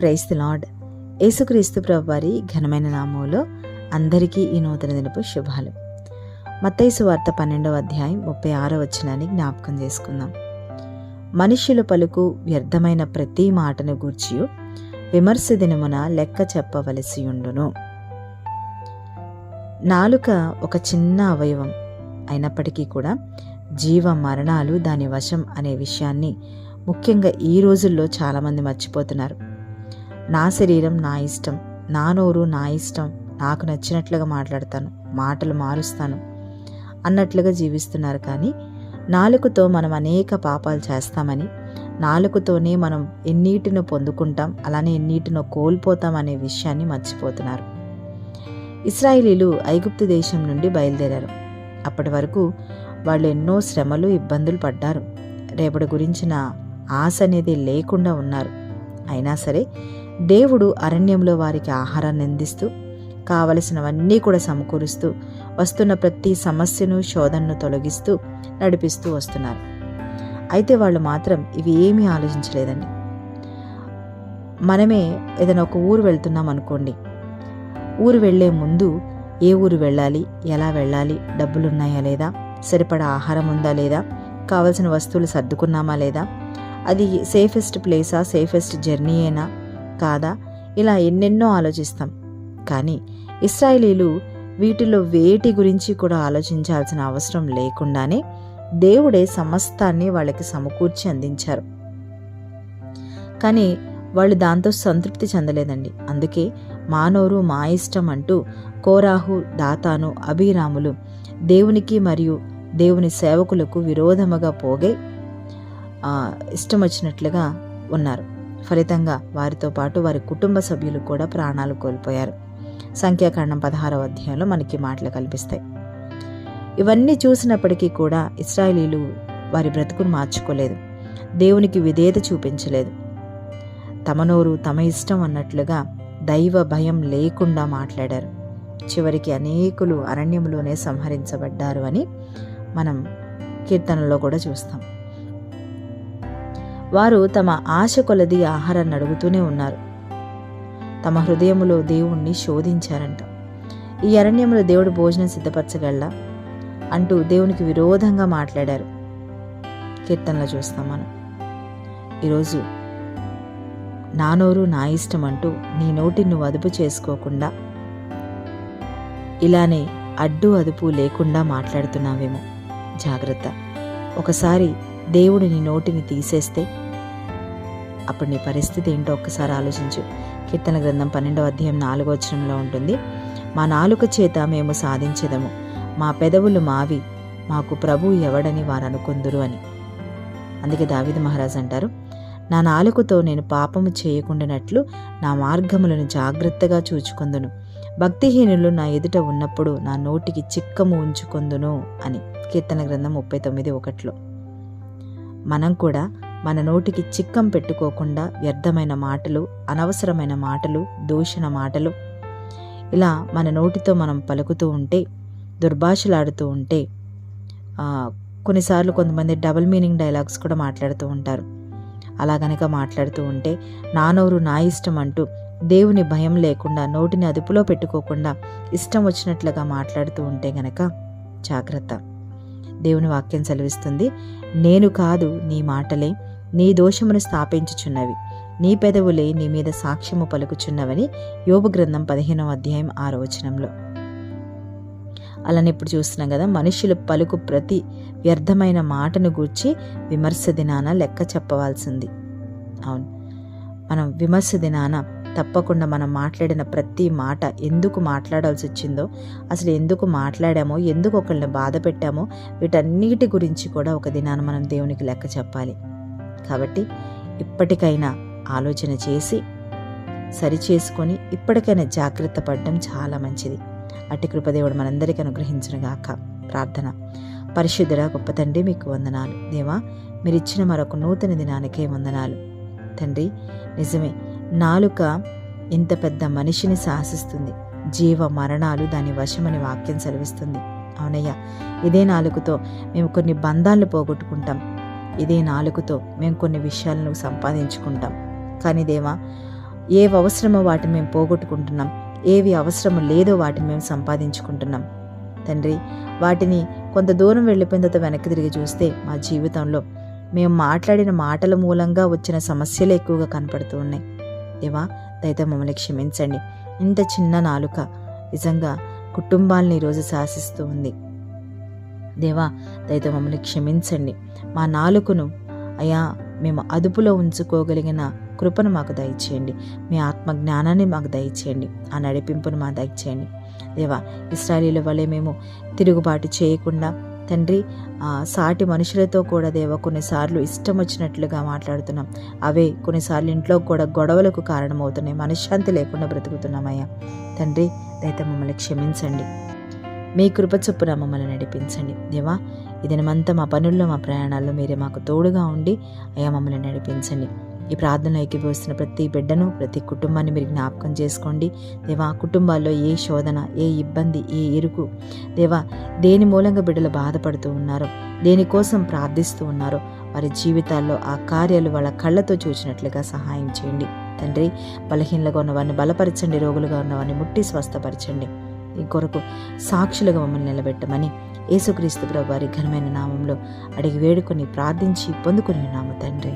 Price the lord యేసుక్రీస్తు ప్రభు వారి ఘనమైన నామంలో అందరికీ ఈ నూతన దినపు శుభాలు. మత్తైసు వార్త పన్నెండవ అధ్యాయం ముప్పై ఆరో వచనాన్ని జ్ఞాపకం చేసుకుందాం. మనుష్యుల పలుకు వ్యర్థమైన ప్రతి మాటను గూర్చి విమర్శ దినమున లెక్క చెప్పవలసి ఉండును. నాలుక ఒక చిన్న అవయవం అయినప్పటికీ కూడా జీవ మరణాలు దాని వశం అనే విషయాన్ని ముఖ్యంగా ఈ రోజుల్లో చాలామంది మర్చిపోతున్నారు. నా శరీరం నా ఇష్టం నా నోరు నా ఇష్టం నాకు నచ్చినట్లుగా మాట్లాడతాను మాటలు మారుస్తాను అన్నట్లుగా జీవిస్తున్నారు కానీ నాలుకతో మనం అనేక పాపాలు చేస్తామని నాలుకతోనే మనం ఎన్నిటినో పొందుకుంటాం అలానే ఎన్నిటినో కోల్పోతాం అనే విషయాన్ని మర్చిపోతున్నారు. ఇస్రాయిలీలు ఐగుప్తు దేశం నుండి బయలుదేరారు. అప్పటి వరకు వాళ్ళు ఎన్నో శ్రమలు ఇబ్బందులు పడ్డారు. రేపటి గురించిన ఆశ అనేది లేకుండా ఉన్నారు. అయినా సరే దేవుడు అరణ్యంలో వారికి ఆహారాన్ని అందిస్తూ కావలసినవన్నీ కూడా సమకూరుస్తూ వస్తున్న ప్రతి సమస్యను శోధనను తొలగిస్తూ నడిపిస్తూ వస్తున్నారు. అయితే వాళ్ళు మాత్రం ఇవి ఏమీ ఆలోచించలేదండి. మనమే ఏదైనా ఒక ఊరు వెళ్తున్నాం అనుకోండి. ఊరు వెళ్ళే ముందు ఏ ఊరు వెళ్ళాలి ఎలా వెళ్ళాలి డబ్బులున్నాయా లేదా సరిపడా ఆహారం ఉందా లేదా కావలసిన వస్తువులు సర్దుకున్నామా లేదా అది సేఫెస్ట్ ప్లేసా సేఫెస్ట్ జర్నీ అయినా కాదా? ఇలా ఎన్నెన్నో ఆలోచిస్తాం. కానీ ఇస్రాయేలీలు వీటిలో వేటి గురించి కూడా ఆలోచించాల్సిన అవసరం లేకుండానే దేవుడే సమస్తాన్ని వాళ్ళకి సమకూర్చి అందించారు. కానీ వాళ్ళు దాంతో సంతృప్తి చెందలేదండి. అందుకే మానవురు మా ఇష్టం అంటూ కోరాహు దాతాను అభిరాములు దేవునికి మరియు దేవుని సేవకులకు విరోధముగా పోగే ఇష్టం వచ్చినట్లుగా ఉన్నారు. ఫలితంగా వారితో పాటు వారి కుటుంబ సభ్యులు కూడా ప్రాణాలు కోల్పోయారు. సంఖ్యాకాండం పదహారవ అధ్యాయంలో మనకి మాటలు కల్పిస్తాయి. ఇవన్నీ చూసినప్పటికీ కూడా ఇస్రాయలీలు వారి బ్రతుకును మార్చుకోలేదు. దేవునికి విధేయత చూపించలేదు. తమ నోరు తమ ఇష్టం అన్నట్లుగా దైవ భయం లేకుండా మాట్లాడారు. చివరికి అనేకులు అరణ్యంలోనే సంహరించబడ్డారు అని మనం కీర్తనలో కూడా చూస్తాం. వారు తమ ఆశ కొలది ఆహారాన్ని అడుగుతూనే ఉన్నారు. తమ హృదయములో దేవుణ్ణి శోధించారంట. ఈ అరణ్యంలో దేవుడు భోజనం సిద్ధపరచగల అంటూ దేవునికి విరోధంగా మాట్లాడారు. కీర్తనలో చూస్తాం మనం. ఈరోజు నా నోరు నా ఇష్టం అంటూ నీ నోటిని నువ్వు అదుపు చేసుకోకుండా ఇలానే అడ్డు అదుపు లేకుండా మాట్లాడుతున్నావేమో. జాగ్రత్త. ఒకసారి దేవుడు నీ నోటిని తీసేస్తే అప్పుడు నీ పరిస్థితి ఏంటో ఒక్కసారి ఆలోచించు. కీర్తన గ్రంథం పన్నెండవ అధ్యాయం నాలుగో వచనంలో ఉంటుంది. మా నాలుక చేత మేము సాధించదము. మా పెదవులు మావి. మాకు ప్రభు ఎవడని వారు అనుకుందురు అని. అందుకే దావిద మహారాజ్ అంటారు నా నాలుకతో నేను పాపము చేయకుండానట్లు నా మార్గములను జాగ్రత్తగా చూచుకుందును. భక్తిహీనులు నా ఎదుట ఉన్నప్పుడు నా నోటికి చిక్కము ఉంచుకొందును అని. కీర్తన గ్రంథం ముప్పై తొమ్మిది ఒకటిలో. మనం కూడా మన నోటికి చిక్కం పెట్టుకోకుండా వ్యర్థమైన మాటలు అనవసరమైన మాటలు దూషణ మాటలు ఇలా మన నోటితో మనం పలుకుతూ ఉంటే దుర్భాషలాడుతూ ఉంటే కొన్నిసార్లు కొంతమంది డబుల్ మీనింగ్ డైలాగ్స్ కూడా మాట్లాడుతూ ఉంటారు. అలా గనక మాట్లాడుతూ ఉంటే నా నోరు నా ఇష్టం అంటూ దేవుని భయం లేకుండా నోటిని అదుపులో పెట్టుకోకుండా ఇష్టం వచ్చినట్లుగా మాట్లాడుతూ ఉంటే గనక జాగ్రత్త. దేవుని వాక్యం సెలవిస్తుంది. నేను కాదు నీ మాటలే నీ దోషమును స్థాపించుచున్నవి. నీ పెదవులే నీ మీద సాక్ష్యము పలుకుచున్నవని యోగ గ్రంథం పదిహేనవ అధ్యాయం ఆరో వచనంలో. అలానే ఇప్పుడు చూస్తున్నాం కదా మనుషులు పలుకు ప్రతి వ్యర్థమైన మాటను గూర్చి విమర్శ దినాన లెక్క చెప్పవలసింది. అవును. మనం విమర్శ దినాన తప్పకుండా మనం మాట్లాడిన ప్రతి మాట ఎందుకు మాట్లాడాల్సి వచ్చిందో అసలు ఎందుకు మాట్లాడామో ఎందుకు ఒకళ్ళని బాధ పెట్టామో వీటన్నిటి గురించి కూడా ఒక దినాన మనం దేవునికి లెక్క చెప్పాలి. కాబట్టి ఇప్పటికైనా ఆలోచన చేసి సరిచేసుకొని ఇప్పటికైనా జాగ్రత్త పడడం చాలా మంచిది. అట్టి కృపదేవుడు మనందరికీ అనుగ్రహించనుగాక ప్రార్థన. పరిశుద్ధుడ గొప్ప తండ్రి మీకు వందనాలు. దేవా మీరిచ్చిన మరొక నూతన దినానికే వందనాలు. తండ్రి నిజమే నాలుక ఇంత పెద్ద మనిషిని శాసిస్తుంది జీవ మరణాలు దాని వశమని వాక్యం సెలవిస్తుంది. అవునయ్యా ఇదే నాలుగుతో మేము కొన్ని బంధాలను పోగొట్టుకుంటాం. ఇదే నాలుగుతో మేము కొన్ని విషయాలను సంపాదించుకుంటాం. కానీ దేవా ఏవి అవసరమో వాటిని మేము పోగొట్టుకుంటున్నాం. ఏవి అవసరమో లేదో వాటిని మేము సంపాదించుకుంటున్నాం. తండ్రి వాటిని కొంత దూరం వెళ్ళిపోయిన తర్వాత వెనక్కి తిరిగి చూస్తే మా జీవితంలో మేము మాట్లాడిన మాటల మూలంగా వచ్చిన సమస్యలు ఎక్కువగా కనపడుతూ ఉన్నాయి. దేవా దయతో మమ్మల్ని క్షమించండి. ఇంత చిన్న నాలుక నిజంగా కుటుంబాలను ఈరోజు శాసిస్తూ ఉంది. దేవా దయతో మమ్మల్ని క్షమించండి. మా నాలుకను అయా మేము అదుపులో ఉంచుకోగలిగిన కృపను మాకు దయచేయండి. మీ ఆత్మ జ్ఞానాన్ని మాకు దయచేయండి. ఆ నడిపింపును మాకు దయచేయండి. దేవా ఇస్రాయలీల వలె మేము తిరుగుబాటు చేయకుండా తండ్రి సాటి మనుషులతో కూడా దేవ కొన్నిసార్లు ఇష్టం వచ్చినట్లుగా మాట్లాడుతున్నాం. అవే కొన్నిసార్లు ఇంట్లో కూడా గొడవలకు కారణమవుతున్నాయి. మనశ్శాంతి లేకుండా బ్రతుకుతున్నామయ్యా తండ్రి దయతో మమ్మల్ని క్షమించండి. మీ కృప చొప్పున మమ్మల్ని నడిపించండి. దేవా ఇదనమంతా మా పనుల్లో మా ప్రయాణాల్లో మీరే మాకు తోడుగా ఉండి అయ్యా మమ్మల్ని నడిపించండి. ఈ ప్రార్థనలో ఎక్కిపోస్తున్న ప్రతి బిడ్డను ప్రతి కుటుంబాన్ని మీరు జ్ఞాపకం చేసుకోండి. దేవా కుటుంబాల్లో ఏ శోధన ఏ ఇబ్బంది ఏ ఇరుకు దేవా దేని మూలంగా బిడ్డలు బాధపడుతూ ఉన్నారో దేనికోసం ప్రార్థిస్తూ ఉన్నారో వారి జీవితాల్లో ఆ కార్యాలు వాళ్ళ కళ్ళతో చూసినట్లుగా సహాయం చేయండి. తండ్రి బలహీనలుగా ఉన్న వారిని బలపరచండి రోగులుగా ఉన్న వారిని ముట్టి స్వస్థపరచండి. ఈ కొరకు సాక్షులుగా మమ్మల్ని నిలబెట్టమని యేసుక్రీస్తు ప్రభు వారి ఘనమైన నామంలో అడిగి వేడుకొని ప్రార్థించి పొందుకుని నామ తండ్రి.